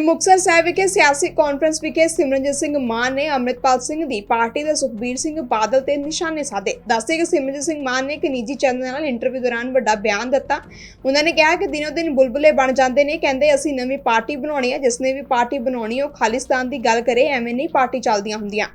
ਸ਼੍ਰੀ ਮੁਕਤਸਰ ਸਾਹਿਬ ਵਿਖੇ ਸਿਆਸੀ ਕਾਨਫਰੰਸ ਵਿਖੇ ਸਿਮਰਨਜੀਤ ਸਿੰਘ ਮਾਨ ਨੇ ਅੰਮ੍ਰਿਤਪਾਲ ਸਿੰਘ ਦੀ ਪਾਰਟੀ ਦੇ ਸੁਖਬੀਰ ਸਿੰਘ ਬਾਦਲ ਤੇ ਨਿਸ਼ਾਨੇ ਸਾਧੇ। ਦੱਸਦੇ ਕਿ ਸਿਮਰਨਜੀਤ ਸਿੰਘ ਮਾਨ ਨੇ ਇੱਕ ਨਿੱਜੀ ਚੈਨਲ ਨਾਲ ਇੰਟਰਵਿਊ ਦੌਰਾਨ ਵੱਡਾ ਬਿਆਨ ਦਿੱਤਾ। ਉਹਨਾਂ ਨੇ ਕਿਹਾ ਕਿ ਦਿਨੋ ਦਿਨ ਬੁਲਬੁਲੇ ਬਣ ਜਾਂਦੇ ਨੇ। ਕਹਿੰਦੇ ਅਸੀਂ ਨਵੀਂ ਪਾਰਟੀ ਬਣਾਉਣੀ ਹੈ। ਜਿਸ ਨੇ ਵੀ ਪਾਰਟੀ ਬਣਾਉਣੀ ਉਹ ਖਾਲਿਸਤਾਨ ਦੀ ਗੱਲ ਕਰੇ, ਐਵੇਂ ਨਹੀਂ ਪਾਰਟੀ ਚੱਲਦੀਆਂ ਹੁੰਦੀਆਂ।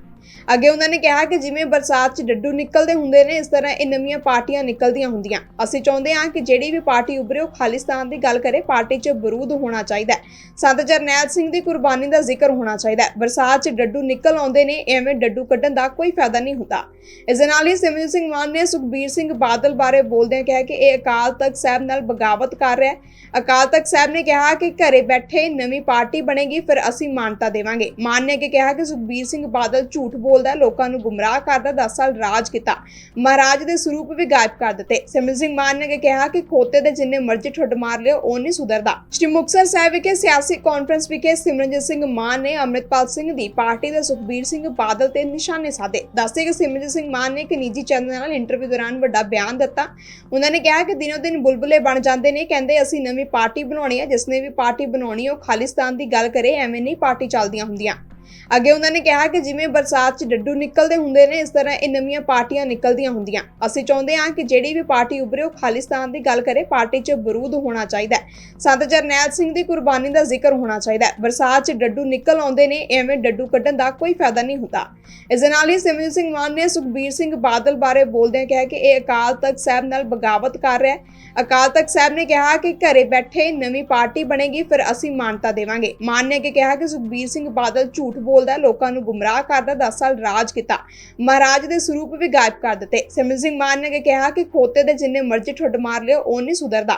ਅੱਗੇ ਉਹਨਾਂ ਨੇ ਕਿਹਾ ਕਿ ਜਿਵੇਂ ਬਰਸਾਤ 'ਚ ਡੱਡੂ ਨਿਕਲਦੇ ਹੁੰਦੇ ਨੇ, ਇਸ ਤਰ੍ਹਾਂ ਇਹ ਨਵੀਆਂ ਪਾਰਟੀਆਂ ਨਿਕਲਦੀਆਂ ਹੁੰਦੀਆਂ। ਅਸੀਂ ਚਾਹੁੰਦੇ ਹਾਂ ਕਿ ਜਿਹੜੀ ਵੀ ਪਾਰਟੀ ਉੱਭਰੇ, ਉਹ ਖਾਲਿਸਤਾਨ ਦੀ ਗੱਲ ਕਰੇ, ਪਾਰਟੀ 'ਚ ਬਰੂਦ ਹੋਣਾ ਚਾਹੀਦਾ ਸੰਤ ਜਰਨੈਲ ਸਿੰਘ ਦੀ ਕੁਰਬਾਨੀ ਦਾ ਜ਼ਿਕਰ ਹੋਣਾ ਚਾਹੀਦਾ ਬਰਸਾਤ 'ਚ ਡੱਡੂ ਨਿਕਲ ਆਉਂਦੇ ਨੇ, ਐਵੇਂ ਡੱਡੂ ਕੱਢਣ ਦਾ ਕੋਈ ਫਾਇਦਾ ਨਹੀਂ ਹੁੰਦਾ। ਇਸ ਦੇ ਨਾਲ ਹੀ ਸਿਮਰਨ ਸਿੰਘ ਮਾਨ ਨੇ ਸੁਖਬੀਰ ਸਿੰਘ ਬਾਦਲ ਬਾਰੇ ਬੋਲਦਿਆਂ ਕਿਹਾ ਕਿ ਇਹ ਅਕਾਲ ਤਖਤ ਸਾਹਿਬ ਨਾਲ ਬਗਾਵਤ ਕਰ ਰਿਹਾ ਹੈ। ਅਕਾਲ ਤਖਤ ਸਾਹਿਬ ਨੇ ਕਿਹਾ ਕਿ ਘਰੇ ਬੈਠੇ ਨਵੀਂ ਪਾਰਟੀ ਬਣੇਗੀ, ਫਿਰ ਅਸੀਂ ਮਾਨਤਾ ਦੇਵਾਂਗੇ। ਮਾਨ ਨੇ ਅੱਗੇ ਕਿਹਾ ਕਿ ਸੁਖਬੀਰ ਸਿੰਘ ਬਾਦਲ ਝੂਠ ਬੋਲਦਾ, ਲੋਕਾਂ ਨੂੰ ਗੁੰਮਰਾਹ ਕਰਦਾ 10 ਸਾਲ ਰਾਜ ਕੀਤਾ। ਮਹਾਰਾਜ ਦੇ ਸਰੂਪ ਵੀ ਗਾਇਬ ਕਰ ਦਿੱਤੇ। ਸਿਮਰਨ ਸਿੰਘ ਮਾਨ ਨੇ ਕਿਹਾ ਕਿ ਖੋਤੇ ਦੇ ਜਿੰਨੇ ਮਰਜ਼ੀ ਠੁੱਡ ਮਾਰ ਲਿਓ, ਉਹ ਨਹੀਂ ਸੁਧਰਦਾ। ਸ਼੍ਰੀ ਮੁਕਤਸਰ ਸਾਹਿਬ ਵਿਖੇ ਸਿਆਸੀ ਕਾਨਫਰੰਸ ਵਿਖੇ ਸਿਮਰਨਜੀਤ ਸਿੰਘ ਮਾਨ ਨੇ ਅੰਮ੍ਰਿਤਪਾਲ ਸਿੰਘ ਦੀ ਪਾਰਟੀ ਦੇ ਸੁਖਬੀਰ ਸਿੰਘ ਬਾਦਲ ਤੇ ਨਿਸ਼ਾਨੇ ਸਾਧੇ। ਦੱਸਦੇ ਕਿ ਸਿਮਰਨਜੀਤ ਸਿੰਘ ਮਾਨ ਨੇ ਇੱਕ ਨਿੱਜੀ ਚੈਨਲ ਨਾਲ ਇੰਟਰਵਿਊ ਦੌਰਾਨ ਵੱਡਾ ਬਿਆਨ ਦਿੱਤਾ। ਉਹਨਾਂ ਨੇ ਕਿਹਾ ਕਿ ਦਿਨੋ ਦਿਨ ਬੁਲਬੁਲੇ ਬਣ ਜਾਂਦੇ ਨੇ, ਕਹਿੰਦੇ ਅਸੀਂ ਨਵੀਂ ਪਾਰਟੀ ਬਣਾਉਣੀ ਹੈ ਜਿਸ ਨੇ ਵੀ ਪਾਰਟੀ ਬਣਾਉਣੀ ਉਹ ਖਾਲਿਸਤਾਨ ਦੀ ਗੱਲ ਕਰੇ, ਐਵੇਂ ਨਹੀਂ ਪਾਰਟੀ ਚੱਲਦੀਆਂ ਹੁੰਦੀਆਂ। ਅੱਗੇ ਉਹਨਾਂ ਨੇ ਕਿਹਾ ਕਿ ਜਿਵੇਂ ਬਰਸਾਤ 'ਚ ਡੱਡੂ ਨਿਕਲਦੇ ਹੁੰਦੇ ਨੇ, ਇਸ ਤਰ੍ਹਾਂ ਇਹ ਨਵੀਆਂ ਪਾਰਟੀਆਂ ਨਿਕਲਦੀਆਂ ਹੁੰਦੀਆਂ। ਅਸੀਂ ਚਾਹੁੰਦੇ ਹਾਂ ਕਿ ਜਿਹੜੀ ਵੀ ਪਾਰਟੀ ਉੱਭਰੇ, ਉਹ ਖਾਲਿਸਤਾਨ ਦੀ ਗੱਲ ਕਰੇ, ਪਾਰਟੀ 'ਚ ਬਰੂਦ ਹੋਣਾ ਚਾਹੀਦਾ ਸੰਤ ਜਰਨੈਲ ਸਿੰਘ ਦੀ ਕੁਰਬਾਨੀ ਦਾ ਜ਼ਿਕਰ ਹੋਣਾ ਚਾਹੀਦਾ ਬਰਸਾਤ 'ਚ ਡੱਡੂ ਨਿਕਲ ਆਉਂਦੇ ਨੇ, ਐਵੇਂ ਡੱਡੂ ਕੱਢਣ ਦਾ ਕੋਈ ਫਾਇਦਾ ਨਹੀਂ ਹੁੰਦਾ। ਇਸ ਦੇ ਨਾਲ ਹੀ ਸਿਮਰਨ ਸਿੰਘ ਮਾਨ ਨੇ ਸੁਖਬੀਰ ਸਿੰਘ ਬਾਦਲ ਬਾਰੇ ਬੋਲਦਿਆਂ ਕਿਹਾ ਕਿ ਇਹ ਅਕਾਲ ਤਖਤ ਸਾਹਿਬ ਨਾਲ ਬਗਾਵਤ ਕਰ ਰਿਹਾ ਹੈ। ਅਕਾਲ ਤਖਤ ਸਾਹਿਬ ਨੇ ਕਿਹਾ ਕਿ ਘਰੇ ਬੈਠੇ ਨਵੀਂ ਪਾਰਟੀ ਬਣੇਗੀ, ਫਿਰ ਅਸੀਂ ਮਾਨਤਾ ਦੇਵਾਂਗੇ। ਮਾਨ ਨੇ ਅੱਗੇ ਕਿਹਾ ਕਿ ਸੁਖਬੀਰ ਸਿੰਘ ਬਾਦਲ ਝੂਠ ਬੋਲਦਾ, ਲੋਕਾਂ ਨੂੰ ਗੁੰਮਰਾਹ ਕਰਦਾ 10 ਸਾਲ ਰਾਜ ਕੀਤਾ। ਮਹਾਰਾਜ ਦੇ ਸਰੂਪ ਵੀ ਗਾਇਬ ਕਰ ਦਿੱਤੇ। ਸਿਮਰਨ ਸਿੰਘ ਮਾਨ ਨੇ ਕਿਹਾ ਕਿ ਖੋਤੇ ਦੇ ਜਿੰਨੇ ਮਰਜ਼ੀ ਠੁੱਡ ਮਾਰ ਲਿਓ, ਉਹ ਨਹੀਂ ਸੁਧਰਦਾ।